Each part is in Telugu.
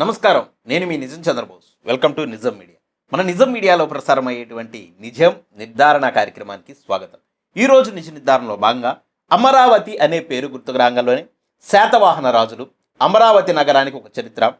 నమస్కారం. నేను మీ Nijam Chandrabose. Welcome to Nijam media మన నిజం మీడియాలో ప్రసారం అయ్యేటువంటి నిజం నిర్ధారణ కార్యక్రమానికి స్వాగతం. ఈ రోజు నిజ నిర్ధారణలో భాగంగా అమరావతి అనే పేరు గుర్తుకు రాగంలోనే శాతవాహన రాజులు అమరావతి నగరానికి ఒక చరిత్ర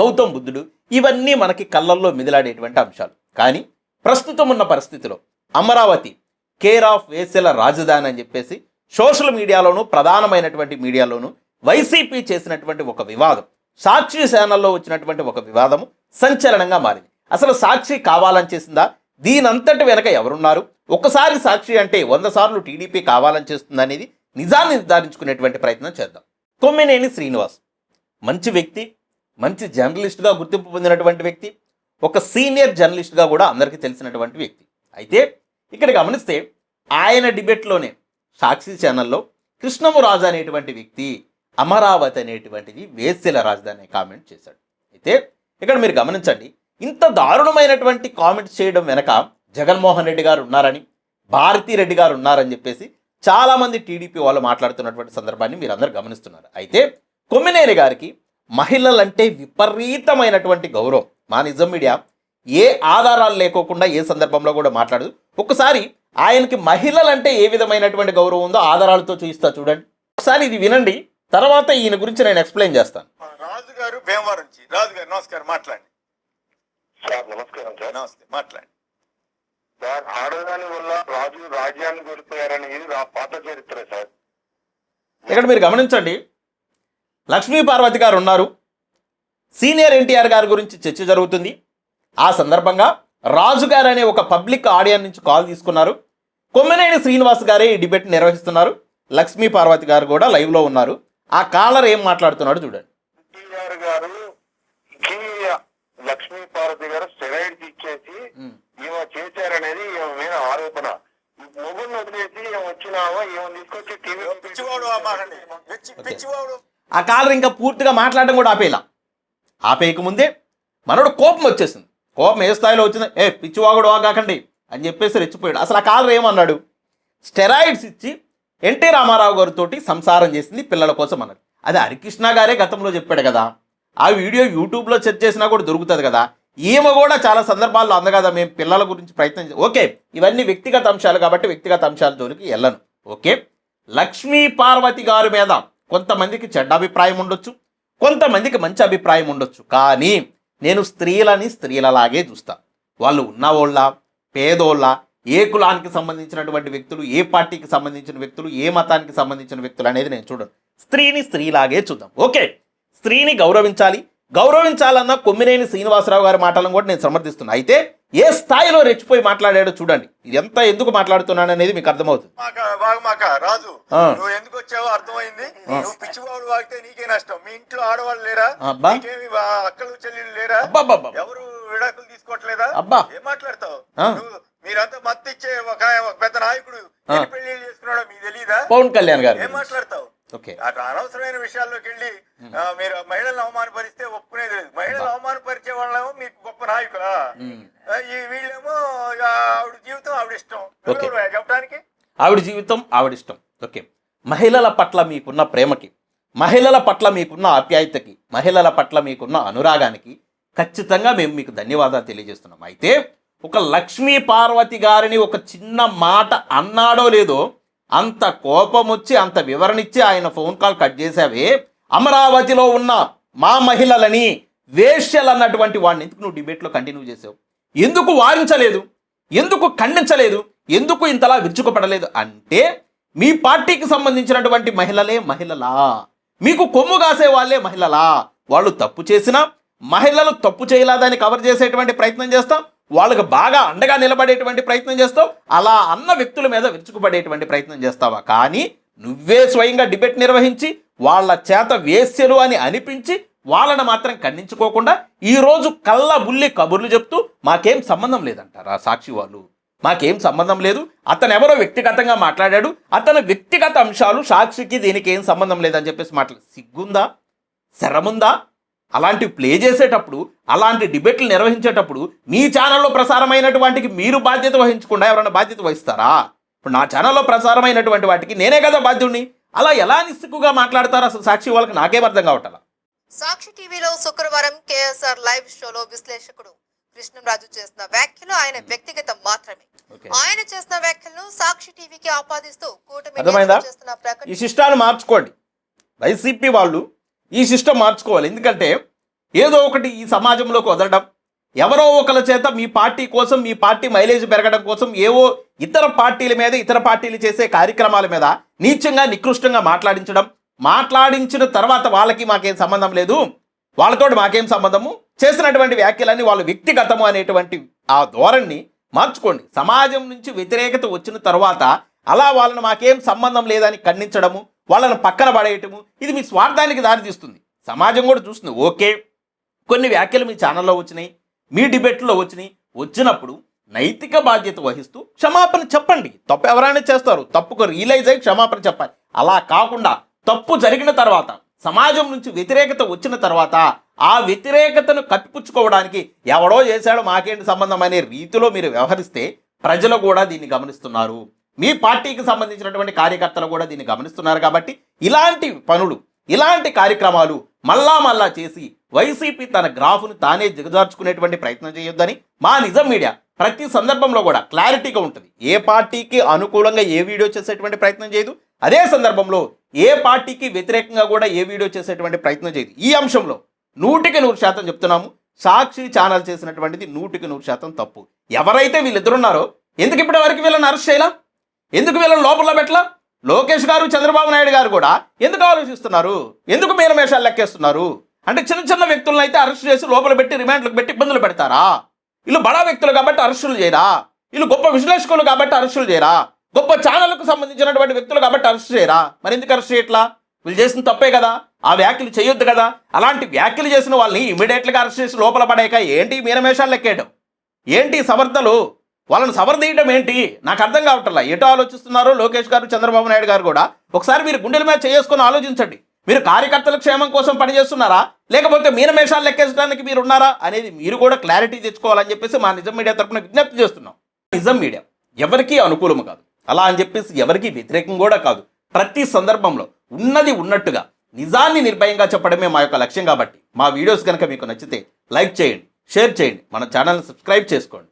గౌతమ్ బుద్ధుడు ఇవన్నీ మనకి కళ్ళల్లో మిదిలాడేటువంటి అంశాలు. కానీ ప్రస్తుతం ఉన్న పరిస్థితిలో అమరావతి కేర్ ఆఫ్ వేసెల రాజధాని అని చెప్పేసి సోషల్ మీడియాలోను ప్రధానమైనటువంటి మీడియాలోను వైసీపీ చేసినటువంటి ఒక వివాదం. సాక్షి ఛానల్లో వచ్చినటువంటి ఒక వివాదము సంచలనంగా మారింది. అసలు సాక్షి కావాలని చేసిందా? దీనంతటి వెనక ఎవరున్నారు? ఒకసారి సాక్షి అంటే వంద సార్లు టీడీపీ కావాలని చేస్తుంది అనేది నిజాన్ని నిర్ధారించుకునేటువంటి ప్రయత్నం చేద్దాం. కొమ్మినేని శ్రీనివాస్. మంచి వ్యక్తి మంచి జర్నలిస్ట్గా గుర్తింపు పొందినటువంటి వ్యక్తి ఒక సీనియర్ జర్నలిస్ట్గా కూడా అందరికీ తెలిసినటువంటి వ్యక్తి. అయితే ఇక్కడ గమనిస్తే ఆయన డిబేట్లోనే సాక్షి ఛానల్లో కృష్ణమురాజు అనేటువంటి వ్యక్తి అమరావతి అనేటువంటిది వేస్యల రాజధాని కామెంట్ చేశాడు. అయితే ఇక్కడ మీరు గమనించండి ఇంత దారుణమైనటువంటి కామెంట్స్ చేయడం వెనక జగన్మోహన్ రెడ్డి గారు ఉన్నారని భారతీ రెడ్డి గారు ఉన్నారని చెప్పేసి చాలామంది టీడీపీ వాళ్ళు మాట్లాడుతున్నటువంటి సందర్భాన్ని మీరు అందరు గమనిస్తున్నారు. అయితే కొమ్మినేని గారికి మహిళలంటే విపరీతమైనటువంటి గౌరవం. మా నిజం మీడియా ఏ ఆధారాలు లేకోకుండా ఏ సందర్భంలో కూడా మాట్లాడదు. ఒకసారి ఆయనకి మహిళలంటే ఏ విధమైనటువంటి గౌరవం ఉందో ఆధారాలతో చూయిస్తా చూడండి. ఒకసారి ఇది వినండి. తర్వాత ఈయన గురించి నేను ఎక్స్ప్లెయిన్ చేస్తాను. రాజు గారు భీమవరం నుంచి రాజు గారు నమస్కారం మాట్లాడండి. సార్ నమస్కారం సార్. నమస్తే మాట్లాడండి. సార్ ఆడదాని వల్ల రాజు రాజ్యాన్ని కోల్పోయారని పాత చరిత్ర సార్. ఇక్కడ మీరు గమనించండి లక్ష్మీ పార్వతి గారు ఉన్నారు. సీనియర్ ఎన్టీఆర్ గారి గురించి చర్చ జరుగుతుంది. ఆ సందర్భంగా రాజు గారు అనే ఒక పబ్లిక్ ఆడియన్స్ నుంచి కాల్ తీసుకున్నారు. కొమ్మినేని శ్రీనివాస్ గారే ఈ డిబేట్ నిర్వహిస్తున్నారు. లక్ష్మీ పార్వతి గారు కూడా లైవ్లో ఉన్నారు. ఆ కాలర్ ఏం మాట్లాడుతున్నాడు చూడండి. గారు కి లక్ష్మీ పార్వతి గారు స్టెరాయిడ్స్ ఇచ్చేసి ఈమె చేశారనేది ఈమె మీద ఆరోపణ. మొగుడిని వదిలేసి వచ్చినావా ఈమె తీసుకొచ్చి టీవీ పిచ్చివాడు ఆ కాలర్ ఇంకా పూర్తిగా మాట్లాడడం కూడా ఆపేలా. ఆపేయక ముందే మనోడు కోపం వచ్చేసింది. కోపం ఏ స్థాయిలో వచ్చింది ఏ పిచ్చివాగుడు వాగాకండి అని చెప్పేసి రెచ్చిపోయాడు. అసలు ఆ కాలర్ ఏమన్నాడు? స్టెరాయిడ్స్ ఇచ్చి ఎన్టీ రామారావు గారితో సంసారం చేసింది పిల్లల కోసం అన్నది. అది హరికృష్ణ గారే గతంలో చెప్పాడు కదా. ఆ వీడియో యూట్యూబ్లో సెర్చ్ చేసినా కూడా దొరుకుతుంది కదా. ఈమె కూడా చాలా సందర్భాల్లో అందగదా మేము పిల్లల గురించి ప్రయత్నం ఓకే ఇవన్నీ వ్యక్తిగత అంశాలు కాబట్టి వ్యక్తిగత అంశాల జోలికి వెళ్ళను. ఓకే లక్ష్మీ పార్వతి గారి మీద కొంతమందికి చెడ్డ అభిప్రాయం ఉండొచ్చు కొంతమందికి మంచి అభిప్రాయం ఉండొచ్చు. కానీ నేను స్త్రీలని స్త్రీలలాగే చూస్తాను వాళ్ళు ఉన్నవాళ్ళ పేదోళ్ళ ఏ కులానికి సంబంధించినటువంటి వ్యక్తులు ఏ పార్టీకి సంబంధించిన వ్యక్తులు ఏ మతానికి సంబంధించిన వ్యక్తులు అనేది నేను చూడను. స్త్రీని స్త్రీలాగే చూద్దాం. ఓకే స్త్రీని గౌరవించాలి. గౌరవించాలన్న కొమ్మినేని శ్రీనివాసరావు గారి మాటలను కూడా నేను సమర్థిస్తున్నా. అయితే ఏ స్థాయిలో రెచ్చిపోయి మాట్లాడాడో చూడండి. ఎంత ఎందుకు మాట్లాడుతున్నాను అనేది మీకు అర్థమవుతుంది. రాజు. నువ్వు ఎందుకు వచ్చావో అర్థమైంది. నువ్వు పిచ్చివాడు వాగితే నీకే నష్టం. మీ ఇంట్లో ఆడవాళ్ళు లేరా? అక్కలు చెల్లెలు లేరా. ఎవరు విడాకులు తీసుకోవట్లేదా? అబ్బా. ఏం మాట్లాడతావు ఆ. నువ్వు మీరంతా మత్తు ఇచ్చే ఒక పెద్ద నాయకుడు పెళ్ళిళ్ళు చేసుకున్నాడో మీకు తెలీదా? పవన్ కళ్యాణ్ గారు. ఏం మాట్లాడతావు? ఓకే. అటు అనవసరమైన విషయాల్లోకి వెళ్ళి మీరు మహిళలను అవమానపరిస్తే ఒప్పుకునేది లేదు. మహిళలు అవమానపరిచే వాళ్ళేమో మీకు గొప్ప నాయకులా? ఈ వీళ్ళేమో ఆవిడ జీవితం ఆవిడ ఇష్టం. చెప్పడానికి ఆవిడ జీవితం ఆవిడ ఇష్టం. ఓకే. మహిళల పట్ల మీకున్న ప్రేమకి మహిళల పట్ల మీకున్న ఆప్యాయతకి మహిళల పట్ల మీకున్న అనురాగానికి ఖచ్చితంగా మేము మీకు ధన్యవాదాలు తెలియజేస్తున్నాం. అయితే ఒక లక్ష్మీ పార్వతి గారిని ఒక చిన్న మాట అన్నాడో లేదో అంత కోపం వచ్చి అంత వివరణ ఇచ్చి ఆయన ఫోన్ కాల్ కట్ చేసావే అమరావతిలో ఉన్న మా మహిళలని వేష్యలు అన్నటువంటి వాడిని ఎందుకు నువ్వు డిబేట్లో కంటిన్యూ చేసావు? ఎందుకు వారించలేదు? ఎందుకు ఖండించలేదు? ఎందుకు ఇంతలా విరుచుకుపడలేదు? అంటే మీ పార్టీకి సంబంధించినటువంటి మహిళలే మహిళలా. మీకు కొమ్ము కాసే వాళ్ళే మహిళలా. వాళ్ళు తప్పు చేసినా మహిళలు తప్పు చేయలేదని కవర్ చేసేటువంటి ప్రయత్నం చేస్తాం. వాళ్ళకు బాగా అండగా నిలబడేటువంటి ప్రయత్నం చేస్తావు? అలా అన్న వ్యక్తుల మీద విరుచుకుపడేటువంటి ప్రయత్నం చేస్తావా? కానీ నువ్వే స్వయంగా డిబేట్ నిర్వహించి వాళ్ళ చేత వేస్యలు అని అనిపించి వాళ్ళని మాత్రం ఖండించుకోకుండా ఈరోజు కళ్ళ బుల్లి కబుర్లు చెప్తూ మాకేం సంబంధం లేదంటారా సాక్షి వాళ్ళు? మాకేం సంబంధం లేదు. అతను ఎవరో వ్యక్తిగతంగా మాట్లాడాడు. అతను వ్యక్తిగత అంశాలు సాక్షికి దీనికి ఏం సంబంధం లేదని చెప్పేసి మాట్లాడు సిగ్గుందా? శరముందా? అలాంటివి ప్లే చేసేటప్పుడు అలాంటి డిబేట్లు నిర్వహించేటప్పుడు మీ ఛానల్లో ప్రసారమైనటువంటికి మీరు బాధ్యత వహించకుండా ఎవరైనా బాధ్యత వహిస్తారా? ఇప్పుడు నా ఛానల్లో ప్రసారమైనటువంటి వాటికి నేనే కదా బాధ్యుడిని. అలా ఎలా నిస్సిగ్గుగా మాట్లాడతారు? అసలు సాక్షి వాళ్ళకి నాకేం అర్థం కావట్లా? సాక్షి టీవీలో శుక్రవారం కేఎస్ఆర్ లైవ్ షోలో విశ్లేషకుడు కృష్ణంరాజు చేసిన వ్యాఖ్యలు ఆయన వ్యక్తిగతం మాత్రమే. ఆయన చేసిన వ్యాఖ్యలను సాక్షి టీవీకి ఆపాదిస్తూ కూటమి చేస్తున్న ప్రకటన ఈ సిస్టాన్ని మార్చుకోండి. వైసీపీ వాళ్ళు ఈ సిస్టమ్ మార్చుకోవాలి. ఎందుకంటే ఏదో ఒకటి ఈ సమాజంలోకి వదలడం ఎవరో ఒకరి చేత మీ పార్టీ కోసం మీ పార్టీ మైలేజ్ పెరగడం కోసం ఏవో ఇతర పార్టీల మీద ఇతర పార్టీలు చేసే కార్యక్రమాల మీద నీచంగా నికృష్టంగా మాట్లాడించడం మాట్లాడించిన తర్వాత వాళ్ళకి మాకేం సంబంధం లేదు. వాళ్ళతో మాకేం సంబంధము? చేసినటువంటి వ్యాఖ్యలన్నీ వాళ్ళ వ్యక్తిగతము అనేటువంటి ఆ ధోరణిని మార్చుకోండి. సమాజం నుంచి వ్యతిరేకత వచ్చిన తర్వాత అలా వాళ్ళని మాకేం సంబంధం లేదని ఖండించడము వాళ్ళని పక్కన పడేయటము. ఇది మీ స్వార్థానికి దారితీస్తుంది సమాజం కూడా చూస్తుంది. ఓకే కొన్ని వ్యాఖ్యలు మీ ఛానల్లో వచ్చినాయి మీ డిబేట్లో వచ్చినాయి. వచ్చినప్పుడు నైతిక బాధ్యత వహిస్తూ క్షమాపణ చెప్పండి. తప్పు ఎవరైనా చేస్తారు. తప్పుకు రియలైజ్ అయ్యి క్షమాపణ చెప్పాలి. అలా కాకుండా తప్పు జరిగిన తర్వాత సమాజం నుంచి వ్యతిరేకత వచ్చిన తర్వాత ఆ వ్యతిరేకతను కప్పిపుచ్చుకోవడానికి ఎవడో చేశాడో మాకేంటి సంబంధం అనే రీతిలో మీరు వ్యవహరిస్తే ప్రజలు కూడా దీన్ని గమనిస్తున్నారు. మీ పార్టీకి సంబంధించినటువంటి కార్యకర్తలు కూడా దీన్ని గమనిస్తున్నారు కాబట్టి ఇలాంటి పనులు ఇలాంటి కార్యక్రమాలు మళ్ళా మళ్ళా చేసి వైసీపీ తన గ్రాఫ్ను తానే దిగజార్చుకునేటువంటి ప్రయత్నం చేయొద్దని మా నిజం మీడియా ప్రతి సందర్భంలో కూడా క్లారిటీగా ఉంటుంది. ఏ పార్టీకి అనుకూలంగా ఏ వీడియో చేసేటువంటి ప్రయత్నం చేయదు అదే సందర్భంలో ఏ పార్టీకి వ్యతిరేకంగా కూడా ఏ వీడియో చేసేటువంటి ప్రయత్నం చేయదు. ఈ అంశంలో నూటికి నూరు శాతం చెప్తున్నాము. సాక్షి ఛానల్ చేసినటువంటిది నూటికి నూరు శాతం తప్పు. ఎవరైతే వీళ్ళిద్దరున్నారో ఎందుకు ఇప్పటి వరకు వీళ్ళని అరెస్ట్ చేయాలా? ఎందుకు వీళ్ళని లోపల పెట్టలా? లోకేష్ గారు చంద్రబాబు నాయుడు గారు కూడా ఎందుకు ఆలోచిస్తున్నారు? ఎందుకు మీనమేషాలు లెక్కేస్తున్నారు? అంటే చిన్న చిన్న వ్యక్తులను అయితే అరెస్ట్ చేసి లోపల పెట్టి రిమాండ్లకు పెట్టి ఇబ్బందులు పెడతారా? వీళ్ళు బడా వ్యక్తులు కాబట్టి అరెస్టులు చేయరా? వీళ్ళు గొప్ప విశ్లేషకులు కాబట్టి అరెస్టులు చేయరా? గొప్ప ఛానళ్ళకు సంబంధించినటువంటి వ్యక్తులు కాబట్టి అరెస్ట్ చేయరా? మరి ఎందుకు అరెస్ట్ చేయట్లా? వీళ్ళు చేసిన తప్పే కదా. ఆ వ్యాఖ్యలు చేయొద్దు కదా. అలాంటి వ్యాఖ్యలు చేసిన వాళ్ళని ఇమీడియట్గా అరెస్ట్ చేసి లోపల పడాక ఏంటి మీనమేషాలు లెక్కేయడం ఏంటి సమర్థలు? వాళ్ళని సవరదీయడం ఏంటి? నాకు అర్థం కావట్లా. ఎటు ఆలోచిస్తున్నారో లోకేష్ గారు చంద్రబాబు నాయుడు గారు కూడా. ఒకసారి మీరు గుండెల మీద చేసుకొని ఆలోచించండి. మీరు కార్యకర్తల క్షేమం కోసం పనిచేస్తున్నారా? లేకపోతే మీనమేషాలు లెక్కేసడానికి మీరు ఉన్నారా? అనేది మీరు కూడా క్లారిటీ తెచ్చుకోవాలని చెప్పేసి మా నిజం మీడియా తరపున విజ్ఞప్తి చేస్తున్నాం. నిజం మీడియా ఎవరికీ అనుకూలం కాదు. అలా అని చెప్పేసి ఎవరికీ వ్యతిరేకం కూడా కాదు. ప్రతి సందర్భంలో ఉన్నది ఉన్నట్టుగా నిజాన్ని నిర్భయంగా చెప్పడమే మా యొక్క లక్ష్యం కాబట్టి మా వీడియోస్ కనుక మీకు నచ్చితే లైక్ చేయండి షేర్ చేయండి. మన ఛానల్ని సబ్స్క్రైబ్ చేసుకోండి.